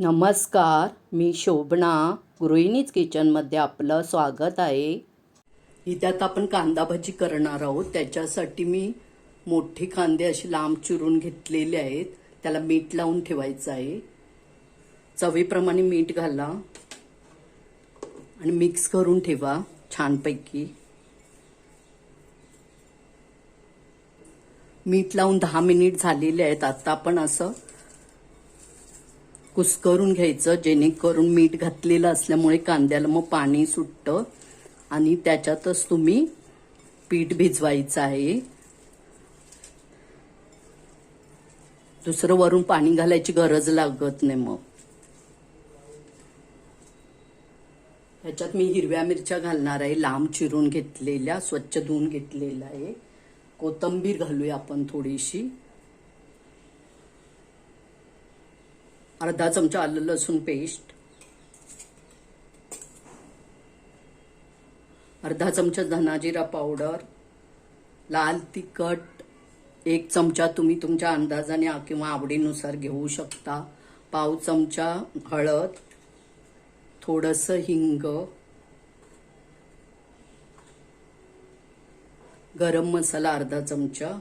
नमस्कार मी शोभना. गृहिणीच किचनमध्ये आपलं स्वागत आहे. इथे आता आपण कांदा भजी करणार आहोत. त्याच्यासाठी मी मोठे कांदे असे लांब चिरून घेतलेले आहेत. त्याला मीठ लावून ठेवायचं आहे. चवीप्रमाणे मीठ घाला आणि मिक्स करून ठेवा छानपैकी. मीठ लावून दहा मिनिट झालेले आहेत. आता आपण असं कुस्करून घ्यायचं जेणेकरून मीठ घातलेलं असल्यामुळे कांद्याला मग पाणी सुटतं. आणि त्याच्यातच तुम्ही पीठ भिजवायचं आहे. दुसरं वरून पाणी घालायची गरज लागत नाही मग. ह्याच्यात मी हिरव्या मिरच्या घालणार आहे लांब चिरून घेतलेल्या स्वच्छ धुवून घेतलेल्या आहे. कोथंबीर घालूया आपण थोडीशी. अर्धा चमचा आलं लसूण पेस्ट. अर्धा चमचा धनाजिरा पावडर. लाल तिखट. एक चमचा तुम्ही तुमच्या अंदाजाने किंवा आवडीनुसार घेऊ शकता. पाव चमचा हळद. थोडंसं हिंग. गरम मसाला अर्धा चमचा.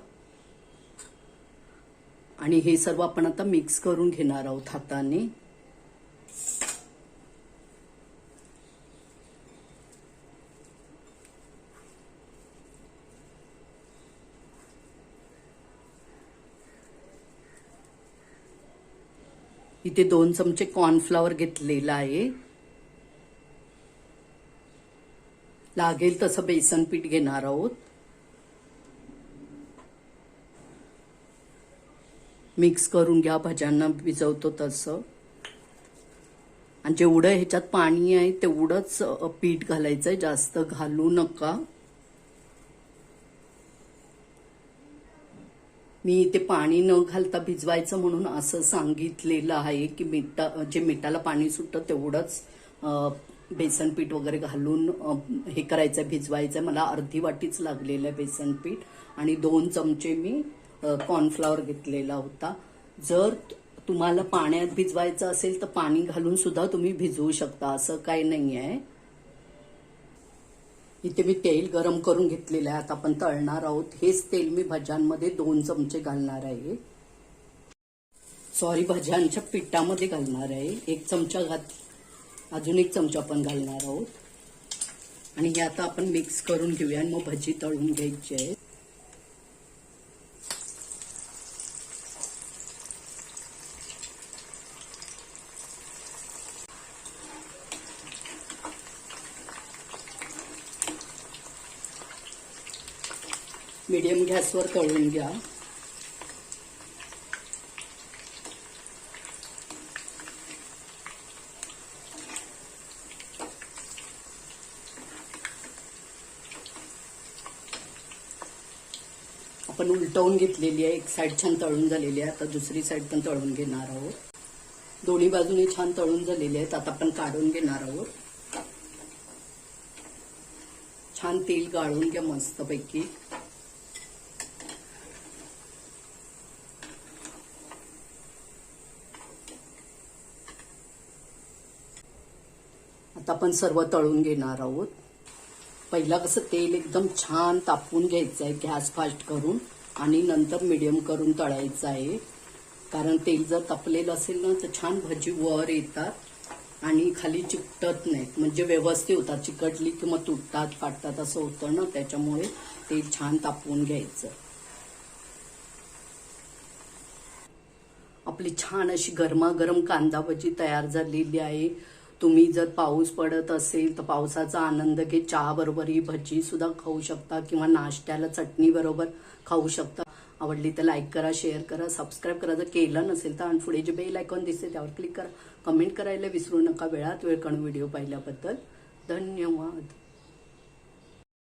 आणि हे सर्व आपण आता मिक्स करून घेणार आहोत हाताने. इथे दोन चमचे कॉर्नफ्लॉवर घेतलेला आहे. लागेल तसं बेसन पीठ घेणार आहोत. मिक्स करून घ्या भाज्यांना भिजवतो तसं. आणि जेवढं ह्याच्यात पाणी आहे तेवढंच पीठ घालायचं आहे जास्त घालू नका. मी ते पाणी न घालता भिजवायचं म्हणून असं सांगितलेलं आहे की मिठा जे मिठाला पाणी सुटतं तेवढंच बेसन पीठ वगैरे घालून हे करायचं भिजवायचं मला अर्धी वाटीच लागलेलं आहे बेसन पीठ. आणि दोन चमचे मी कॉर्नफ्लॉवर घेतलेला होता. जर तुम्हाला पाण्यात भिजवायचं असेल तर पाणी घालून सुद्धा तुम्ही भिजवू शकता. असं काही नाही आहे इथे मी तेल गरम करून घेतलेलं आहे. आता आपण तळणार आहोत. हेच तेल मी भज्यांमध्ये दोन चमचे घालणार आहे. सॉरी भाज्यांच्या पिठामध्ये घालणार आहे. एक चमचा घात अजून एक चमचा पण घालणार आहोत. आणि हे आता आपण मिक्स करून घेऊया. आणि मग भजी तळून घ्यायची आहे. मीडियम गॅसवर तळून घ्या. आपण उलटवून घेतलेली आहे. एक साईड छान तळून झालेली आहे. आता दुसरी साईड पण तळून घेणार आहोत. दोन्ही बाजूने छान तळून झालेली आहेत. आता आपण काढून घेणार आहोत. छान तेल गाळून घ्या मस्तपैकी. आता आपण सर्व तळून घेणार आहोत. पहिला कसं तेल एकदम छान तापवून घ्यायचं आहे गॅस फास्ट करून आणि नंतर मिडियम करून तळायचं आहे. कारण तेल जर तापलेलं असेल ना तर छान भजी वर येतात आणि खाली चिकटत नाहीत. म्हणजे व्यवस्थित होतात. चिकटली किंवा तुटतात फाटतात असं होतं ना त्याच्यामुळे तेल छान तापवून घ्यायचं. आपली छान अशी गरमागरम कांदा भजी तयार झालेली आहे. तुम्ही जर पाऊस पडत असेल तर पावसाचा आनंद घेत चहा बरोबर ही भजी सुद्धा खाऊ शकता किंवा नाश्त्याला चटणी बरोबर खाऊ शकता. आवडली तर लाईक करा शेअर करा सबस्क्राईब करा. जर केलं नसेल तर आणि पुढे जे बेल आयकॉन दिसते त्यावर क्लिक करा. कमेंट करायला विसरू नका. वेळात वेळ कण व्हिडिओ पाहिल्याबद्दल धन्यवाद.